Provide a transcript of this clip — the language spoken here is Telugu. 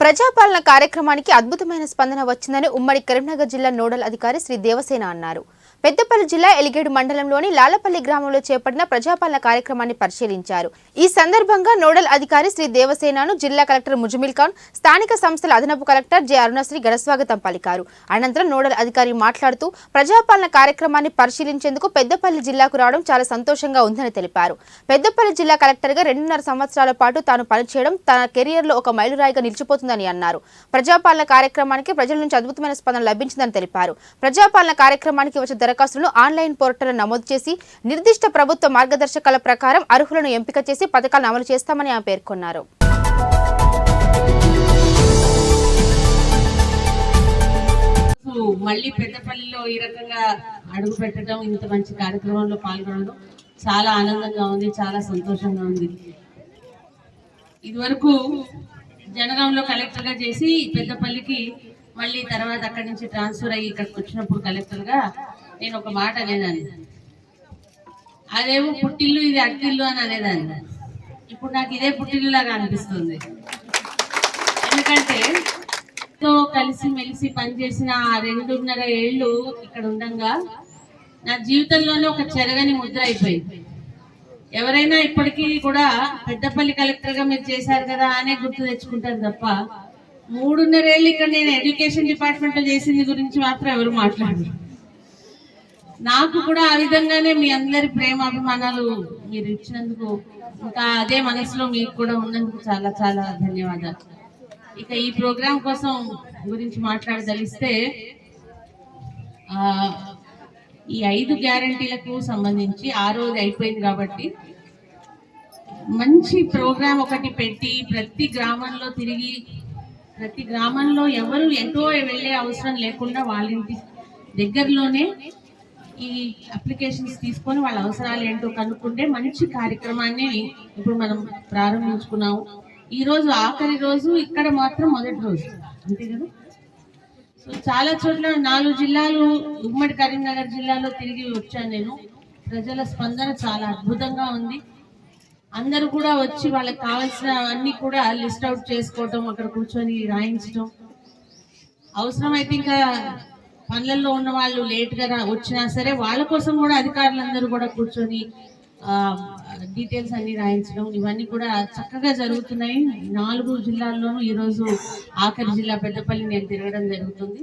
ప్రజాపాలన కార్యక్రమానికి అద్భుతమైన స్పందన వచ్చిందని ఉమ్మడి కరీంనగర్ జిల్లా నోడల్ అధికారి శ్రీ దేవసేన అన్నారు. పెద్దపల్లి జిల్లా ఎలిగేడు మండలంలోని లాలపల్లి గ్రామంలో చేపట్టిన ప్రజాపాలన కార్యక్రమాన్ని పరిశీలించారు. ఈ సందర్భంగా నోడల్ అధికారి శ్రీ దేవసేనను జిల్లా కలెక్టర్ ముజమిల్ ఖాన్ స్థానిక సంస్థల అదనపు కలెక్టర్ జె అరుణశ్రీ ఘనస్వాగతం పలికారు. అనంతరం నోడల్ అధికారి మాట్లాడుతూ ప్రజాపాలన కార్యక్రమాన్ని పరిశీలించేందుకు పెద్దపల్లి జిల్లాకు రావడం చాలా సంతోషంగా ఉందని తెలిపారు. పెద్దపల్లి జిల్లా కలెక్టర్గా రెండున్నర సంవత్సరాల పాటు తాను పనిచేయడం తన కెరియర్లో ఒక మైలురాయిగా నిలిచిపోతుందని అన్నారు. ప్రజాపాలన కార్యక్రమానికి ప్రజల నుంచి అద్భుతమైన స్పందన లభించిందని తెలిపారు. ప్రజాపాలన కార్యక్రమానికి వచ్చే దరఖాస్తులను ఆన్లైన్ పోర్టల్ నమోదు చేసి నిర్దిష్ట ప్రభుత్వ మార్గదర్శకాల ప్రకారం అర్హులను ఎంపిక చేసి పథకాలను అమలు చేస్తామని ఆమె పేర్కొన్నారు. మళ్ళీ పెద్దపల్లిలో ఈ రకంగా అడుగు పెట్టడం ఇంత మంచి కార్యక్రమంలో పాల్గొనడం చాలా ఆనందంగా ఉంది చాలా సంతోషంగా ఉంది. ఇదివరకు జనగాంలో కలెక్టర్గా చేసి పెద్దపల్లికి మళ్ళీ తర్వాత అక్కడి నుంచి ట్రాన్స్ఫర్ అయ్యి ఇక్కడికి వచ్చినప్పుడు కలెక్టర్గా నేను ఒక మాట అనేదాన్ని. అదేమో పుట్టిల్లు ఇది అట్టిల్లు అని అనేదాన్ని. ఇప్పుడు నాకు ఇదే పుట్టిల్లు లాగా అనిపిస్తుంది. ఎందుకంటే తో కలిసి మెలిసి పనిచేసిన ఆ రెండున్నర ఏళ్ళు ఇక్కడ ఉండగా నా జీవితంలోనే ఒక చెరగని ముద్ర అయిపోయింది. ఎవరైనా ఇప్పటికీ కూడా పెద్దపల్లి కలెక్టర్గా మీరు చేశారు కదా అనే గుర్తు తెచ్చుకుంటారు తప్ప మూడున్నరేళ్ళు ఇక్కడ నేను ఎడ్యుకేషన్ డిపార్ట్మెంట్లో చేసింది గురించి మాత్రం ఎవరు మాట్లాడరు. నాకు కూడా ఆ విధంగానే మీ అందరి ప్రేమ అభిమానాలు మీరు ఇచ్చినందుకు ఇంకా అదే మనసులో మీకు కూడా ఉన్నందుకు చాలా చాలా ధన్యవాదాలు. ఇక ఈ ప్రోగ్రాం కోసం గురించి మాట్లాడదలిస్తే ఆ, ఈ ఐదు గ్యారంటీలకు సంబంధించి ఆ రోజు అయిపోయింది కాబట్టి మంచి ప్రోగ్రాం ఒకటి పెట్టి ప్రతి గ్రామంలో తిరిగి ప్రతి గ్రామంలో ఎవరు ఎటో వెళ్ళే అవసరం లేకుండా వాళ్ళ ఇంటి దగ్గరలోనే ఈ అప్లికేషన్స్ తీసుకొని వాళ్ళ అవసరాలు ఏంటో కనుక్కుంటే మంచి కార్యక్రమాన్ని ఇప్పుడు మనం ప్రారంభించుకున్నాము. ఈ రోజు ఆఖరి రోజు ఇక్కడ మాత్రం మొదటి రోజు. అంతే కదా? సో చాలా చోట్ల నాలుగు జిల్లాలు ఉమ్మడి కరీంనగర్ జిల్లాలో తిరిగి వచ్చాను నేను. ప్రజల స్పందన చాలా అద్భుతంగా ఉంది. అందరూ కూడా వచ్చి వాళ్ళకి కావాల్సిన అన్ని కూడా లిస్ట్ అవుట్ చేసుకోవటం అక్కడ కూర్చొని రాయించడం అవసరమైతే ఇంకా పనులలో ఉన్న వాళ్ళు లేట్గా వచ్చినా సరే వాళ్ళ కోసం కూడా అధికారులందరూ కూడా కూర్చొని డీటెయిల్స్ అన్ని రాయించడం ఇవన్నీ కూడా చక్కగా జరుగుతున్నాయి. నాలుగు జిల్లాల్లోనూ ఈ రోజు ఆఖరి జిల్లా పెద్దపల్లి నేను తిరగడం జరుగుతుంది.